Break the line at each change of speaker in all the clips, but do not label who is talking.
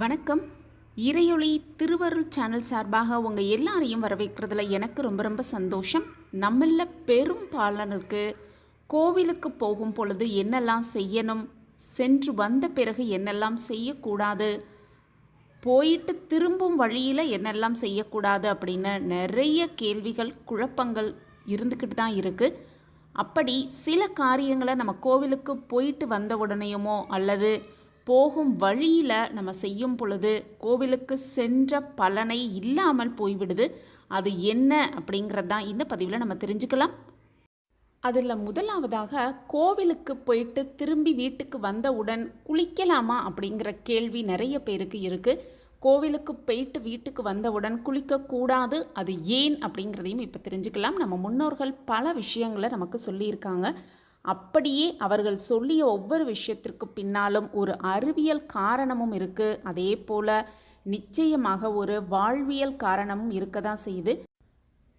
வணக்கம். இறையொளி திருவருள் சேனல் சார்பாக உங்கள் எல்லாரையும் வரவேற்கிறதுல எனக்கு ரொம்ப ரொம்ப சந்தோஷம். நம்மள பெரும்பாலனுக்கு கோவிலுக்கு போகும் பொழுது என்னெல்லாம் செய்யணும்? சென்று வந்த பிறகு என்னெல்லாம் செய்யக்கூடாது? போயிட்டு திரும்பும் வழியில் என்னெல்லாம் செய்யக்கூடாது அப்படின்னு நிறைய கேள்விகள் குழப்பங்கள் இருந்துக்கிட்டு தான் இருக்குது அப்படி சில காரியங்களை நம்ம கோவிலுக்கு போயிட்டு வந்த உடனேயுமோ அல்லது போகும் வழியில் நம்ம செய்யும் பொழுது கோவிலுக்கு சென்ற பலனை இல்லாமல் போய்விடுது. அது என்ன அப்படிங்கிறது தான் இந்த பதிவில் நம்ம தெரிஞ்சுக்கலாம். அதில் முதலாவதாக கோவிலுக்கு போயிட்டு திரும்பி வீட்டுக்கு வந்தவுடன் குளிக்கலாமா அப்படிங்கிற கேள்வி நிறைய பேருக்கு இருக்குது கோவிலுக்கு போயிட்டு வீட்டுக்கு வந்தவுடன் குளிக்கக்கூடாது அது ஏன் அப்படிங்கிறதையும் இப்போ தெரிஞ்சுக்கலாம். நம்ம முன்னோர்கள் பல விஷயங்களை நமக்கு சொல்லியிருக்காங்க. அப்படியே அவர்கள் சொல்லிய ஒவ்வொரு விஷயத்திற்கு பின்னாலும் ஒரு அறிவியல் காரணமும் இருக்குது அதே போல் நிச்சயமாக ஒரு வாழ்வியல் காரணமும் இருக்க தான் செய்யுது.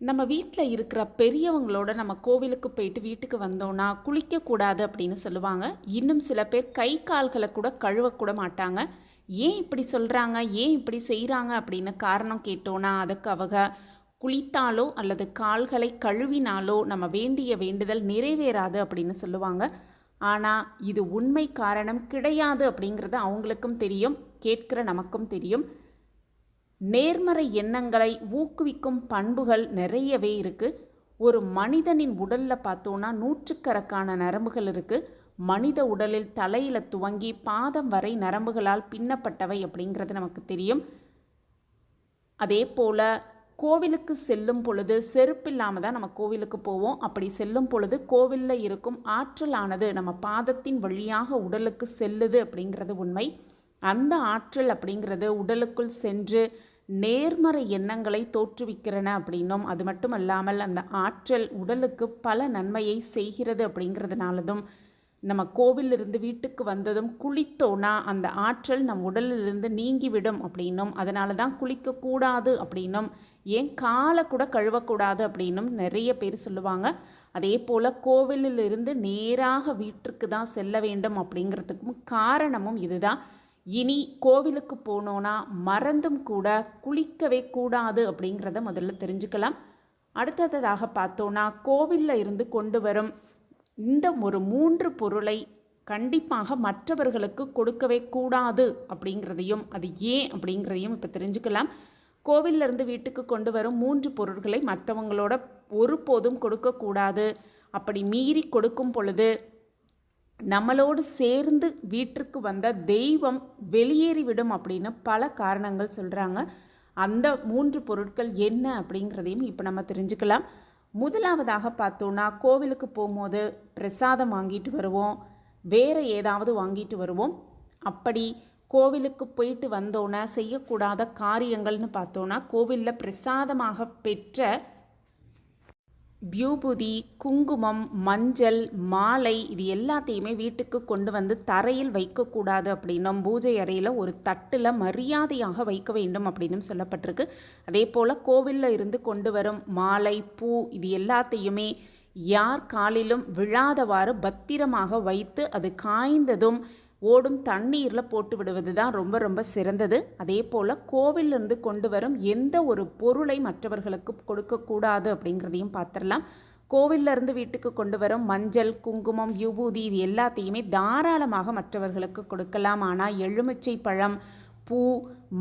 நம்ம வீட்டில் இருக்கிற பெரியவங்களோட நம்ம கோவிலுக்கு போயிட்டு வீட்டுக்கு வந்தோன்னா குளிக்கக்கூடாது அப்படின்னு சொல்லுவாங்க. இன்னும் சில பேர் கை கால்களை கூட கழுவக்கூட மாட்டாங்க. ஏன் இப்படி சொல்கிறாங்க ஏன் இப்படி செய்கிறாங்க அப்படின்னு காரணம் கேட்டோன்னா அதுக்கு அவங்க குளித்தாலோ அல்லது கால்களை கழுவினாலோ நம்ம வேண்டிய வேண்டுதல் நிறைவேறாது அப்படின்னு சொல்லுவாங்க. ஆனால் இது உண்மை காரணம் கிடையாது அப்படிங்கிறது அவங்களுக்கும் தெரியும் கேட்கிற நமக்கும் தெரியும். நேர்மறை எண்ணங்களை ஊக்குவிக்கும் பண்புகள் நிறையவே இருக்குது ஒரு மனிதனின் உடலில் பார்த்தோன்னா நூற்றுக்கணக்கான நரம்புகள் இருக்குது மனித உடலில் தலையில் துவங்கி பாதம் வரை நரம்புகளால் பின்னப்பட்டவை அப்படிங்கிறது நமக்கு தெரியும். அதே போல் கோவிலுக்கு செல்லும் பொழுது செருப்பில்லாமல் தான் நம்ம கோவிலுக்கு போவோம். அப்படி செல்லும் பொழுது கோவிலில் இருக்கும் ஆற்றலானது நம்ம பாதத்தின் வழியாக உடலுக்கு செல்லுது அப்படிங்கிறது உண்மை. அந்த ஆற்றல் அப்படிங்கிறது உடலுக்குள் சென்று நேர்மறை எண்ணங்களை தோற்றுவிக்கிறன அப்படின்னும். அது மட்டும் அல்லாமல் அந்த ஆற்றல் உடலுக்கு பல நன்மையை செய்கிறது அப்படிங்கிறதுனாலதும் நம்ம கோவிலிருந்து வீட்டுக்கு வந்ததும் குளித்தோன்னா அந்த ஆற்றல் நம் உடலிலிருந்து நீங்கிவிடும் அப்படின்னும். அதனால தான் குளிக்கக்கூடாது அப்படின்னும். ஏன் காலை கூட கழுவக்கூடாது அப்படின்னும் நிறைய பேர் சொல்லுவாங்க. அதே போல் கோவிலிலிருந்து நேராக வீட்டிற்கு தான் செல்ல வேண்டும் அப்படிங்கிறதுக்கும் காரணமும் இதுதான். இனி கோவிலுக்கு போனோன்னா மறந்தும் கூட குளிக்கவே கூடாது அப்படிங்கிறத முதல்ல தெரிஞ்சுக்கலாம். அடுத்ததாக பார்த்தோன்னா கோவிலில் இருந்து கொண்டு வரும் இந்த ஒரு மூன்று பொருளை கண்டிப்பாக மற்றவர்களுக்கு கொடுக்கவே கூடாது அப்படிங்கிறதையும் அது ஏன் அப்படிங்கிறதையும் இப்போ தெரிஞ்சுக்கலாம். கோவிலிருந்து வீட்டுக்கு கொண்டு வரும் மூன்று பொருட்களை மற்றவங்களோட ஒருபோதும் கொடுக்கக்கூடாது. அப்படி மீறி கொடுக்கும் பொழுது நம்மளோடு சேர்ந்து வீட்டிற்கு வந்த தெய்வம் வெளியேறிவிடும் அப்படின்னு பல காரணங்கள் சொல்கிறாங்க அந்த மூன்று பொருட்கள் என்ன அப்படிங்கிறதையும் இப்போ நம்ம தெரிஞ்சுக்கலாம். முதலாவதாக பார்த்தோன்னா கோவிலுக்கு போகும்போது பிரசாதம் வாங்கிட்டு வருவோம். வேறு ஏதாவது வாங்கிட்டு வருவோம். அப்படி கோவிலுக்கு போயிட்டு வந்தோன்னா செய்யக்கூடாத காரியங்கள்னு பார்த்தோன்னா கோவிலில் பிரசாதமாக பெற்ற பியூபுதி குங்குமம் மஞ்சள் மாலை இது எல்லாத்தையுமே வீட்டுக்கு கொண்டு வந்து தரையில் வைக்கக்கூடாது அப்படின்னும் பூஜை அறையில் ஒரு தட்டில் மரியாதையாக வைக்க வேண்டும் அப்படின்னும் சொல்லப்பட்டிருக்கு. அதே போல் கோவிலில் இருந்து கொண்டு வரும் மாலை பூ இது எல்லாத்தையுமே யார் காலிலும் விழாதவாறு பத்திரமாக வைத்து அது காய்ந்ததும் ஓடும் தண்ணீரில் போட்டு விடுவது தான் ரொம்ப ரொம்ப சிறந்தது. அதே போல் கோவிலிருந்து கொண்டு வரும் எந்த ஒரு பொருளை மற்றவர்களுக்கு கொடுக்கக்கூடாது அப்படிங்கிறதையும் பார்த்துடலாம். கோவிலிருந்து வீட்டுக்கு கொண்டு வரும் மஞ்சள் குங்குமம் யூபூதி இது எல்லாத்தையுமே தாராளமாக மற்றவர்களுக்கு கொடுக்கலாம். ஆனால் எலுமிச்சை பழம் பூ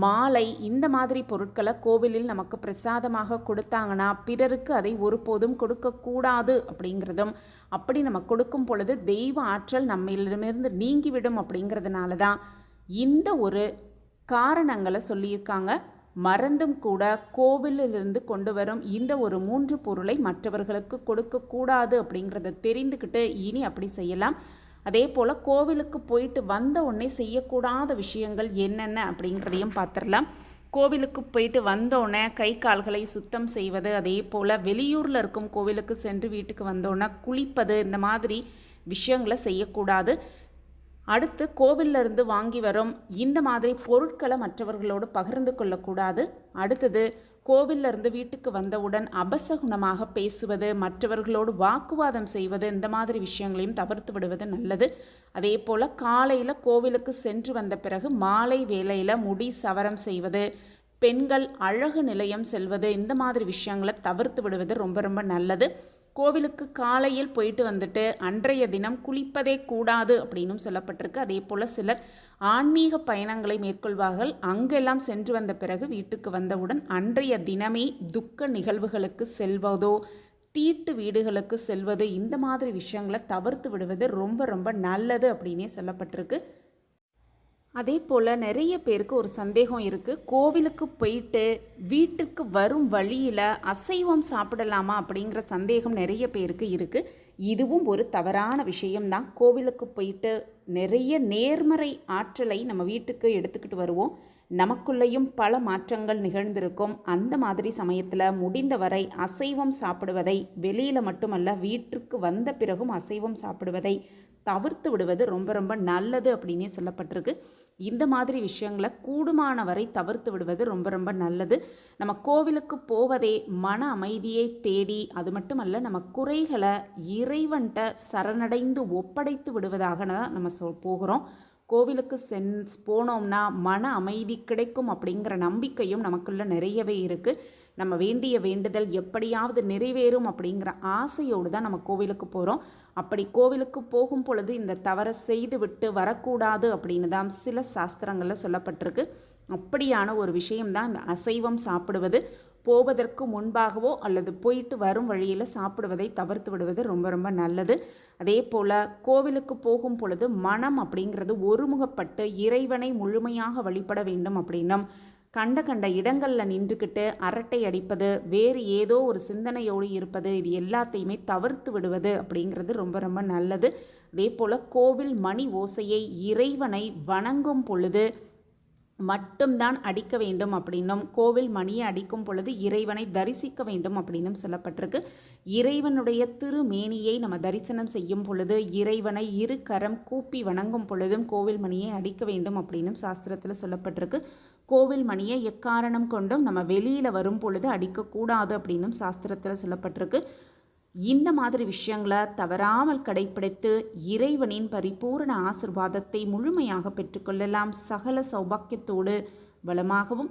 மாலை இந்த மாதிரி பொருட்களை கோவிலில் நமக்கு பிரசாதமாக கொடுத்தாங்கன்னா பிறருக்கு அதை ஒருபோதும் கொடுக்கக்கூடாது அப்படிங்கிறதும் அப்படி நம்ம கொடுக்கும் பொழுது தெய்வ ஆற்றல் நம்மளிடமிருந்து நீங்கிவிடும் அப்படிங்கிறதுனால தான் இந்த ஒரு காரணங்களை சொல்லியிருக்காங்க. மறந்தும் கூட கோவிலிலிருந்து கொண்டு வரும் இந்த ஒரு மூன்று பொருளை மற்றவர்களுக்கு கொடுக்கக்கூடாது அப்படிங்கிறத தெரிந்துக்கிட்டு இனி அப்படி செய்யலாம். அதே போல் கோவிலுக்கு போயிட்டு வந்த உடனே செய்யக்கூடாத விஷயங்கள் என்னென்ன அப்படிங்கிறதையும் பார்த்துடலாம். கோவிலுக்கு போயிட்டு வந்தோடனே கை கால்களை சுத்தம் செய்வது அதே போல் வெளியூரில் இருக்கும் கோவிலுக்கு சென்று வீட்டுக்கு வந்தோடனே குளிப்பது இந்த மாதிரி விஷயங்களை செய்யக்கூடாது. அடுத்து கோவில்ல இருந்து வாங்கி வரும் இந்த மாதிரி பொருட்களை மற்றவர்களோடு பகிர்ந்து கொள்ளக்கூடாது. அடுத்தது கோவில்ல இருந்து வீட்டுக்கு வந்தவுடன் அபசகுணமாக பேசுவது மற்றவர்களோடு வாக்குவாதம் செய்வது இந்த மாதிரி விஷயங்களையும் தவிர்த்து விடுவது நல்லது. அதே போல் காலையில் கோவிலுக்கு சென்று வந்த பிறகு மாலை வேளையில் முடி சவரம் செய்வது பெண்கள் அழகு நிலையம் செல்வது இந்த மாதிரி விஷயங்களை தவிர்த்து விடுவது ரொம்ப ரொம்ப நல்லது. கோவிலுக்கு காலையில் போயிட்டு வந்துட்டு அன்றைய தினம் குளிப்பதே கூடாது அப்படின்னும் சொல்லப்பட்டிருக்கு. அதே போல் சிலர் ஆன்மீக பயணங்களை மேற்கொள்வார்கள். அங்கெல்லாம் சென்று வந்த பிறகு வீட்டுக்கு வந்தவுடன் அன்றைய தினமே துக்க நிகழ்வுகளுக்கு செல்வதோ தீட்டு வீடுகளுக்கு செல்வது இந்த மாதிரி விஷயங்களை தவிர்த்து விடுவது ரொம்ப ரொம்ப நல்லது அப்படின்னே சொல்லப்பட்டிருக்கு. அதே போல் நிறைய பேருக்கு ஒரு சந்தேகம் இருக்குது கோவிலுக்கு போயிட்டு வீட்டுக்கு வரும் வழியில் அசைவம் சாப்பிடலாமா அப்படிங்கிற சந்தேகம் நிறைய பேருக்கு இருக்குது இதுவும் ஒரு தவறான விஷயம்தான். கோவிலுக்கு போயிட்டு நிறைய நேர்மறை ஆற்றலை நம்ம வீட்டுக்கு எடுத்துக்கிட்டு வருவோம். நமக்குள்ளேயும் பல மாற்றங்கள் நிகழ்ந்திருக்கும். அந்த மாதிரி சமயத்தில் முடிந்தவரை அசைவம் சாப்பிடுவதை வெளியில் மட்டுமல்ல வீட்டிற்கு வந்த பிறகும் அசைவம் சாப்பிடுவதை தவிர்த்து விடுவது ரொம்ப ரொம்ப நல்லது அப்படின்னே சொல்லப்பட்டிருக்கு. இந்த மாதிரி விஷயங்களை கூடுமான வரை தவிர்த்து விடுவது ரொம்ப ரொம்ப நல்லது. நம்ம கோவிலுக்கு போவதே மன அமைதியை தேடி அது மட்டுமல்ல நம்ம குறைகளை இறைவன்கிட்ட சரணடைந்து ஒப்படைத்து விடுவதாக தான் நம்ம சொல் போகிறோம். கோவிலுக்கு சென் போனோம்னா மன அமைதி கிடைக்கும் அப்படிங்கிற நம்பிக்கையும் நமக்குள்ள நிறையவே இருக்குது நம்ம வேண்டிய வேண்டுதல் எப்படியாவது நிறைவேறும் அப்படிங்கிற ஆசையோடு தான் நம்ம கோவிலுக்கு போகிறோம் அப்படி கோவிலுக்கு போகும் பொழுது இந்த தவறை செய்து விட்டு வரக்கூடாது அப்படின்னு தான் சில சாஸ்திரங்களில் சொல்லப்பட்டிருக்கு. அப்படியான ஒரு விஷயம்தான் இந்த அசைவம் சாப்பிடுவது. போவதற்கு முன்பாகவோ அல்லது போயிட்டு வரும் வழியில் சாப்பிடுவதை தவிர்த்து விடுவது ரொம்ப ரொம்ப நல்லது. அதே போல் கோவிலுக்கு போகும் பொழுது மனம் அப்படிங்கிறது ஒருமுகப்பட்டு இறைவனை முழுமையாக வழிபட வேண்டும் அப்படின்னும். கண்ட கண்ட இடங்களில் நின்றுக்கிட்டு அரட்டை அடிப்பது வேறு ஏதோ ஒரு சிந்தனையோடு இருப்பது இது எல்லாத்தையுமே தவிர்த்து விடுவது அப்படிங்கிறது ரொம்ப ரொம்ப நல்லது. அதே போல் கோவில் மணி ஓசையை இறைவனை வணங்கும் பொழுது மட்டும்தான் அடிக்க வேண்டும் அப்படின்னும் கோவில் மணியை அடிக்கும் பொழுது இறைவனை தரிசிக்க வேண்டும் அப்படின்னும் சொல்லப்பட்டிருக்கு. இறைவனுடைய திருமேனியை நம்ம தரிசனம் செய்யும் பொழுது இறைவனை இரு கரம் கூப்பி வணங்கும் பொழுதும் கோவில் மணியை அடிக்க வேண்டும் அப்படின்னும் சாஸ்திரத்தில் சொல்லப்பட்டிருக்கு. கோவில் மணியை எக்காரணம் கொண்டும் நம்ம வெளியில் வரும் பொழுது அடிக்கக்கூடாது அப்படின்னும் சாஸ்திரத்தில் சொல்லப்பட்டிருக்கு. இந்த மாதிரி விஷயங்களை தவறாமல் கடைப்பிடித்து இறைவனின் பரிபூரண ஆசிர்வாதத்தை முழுமையாக பெற்றுக்கொள்ளலாம் சகல சௌபாக்கியத்தோடு வளமாகவும்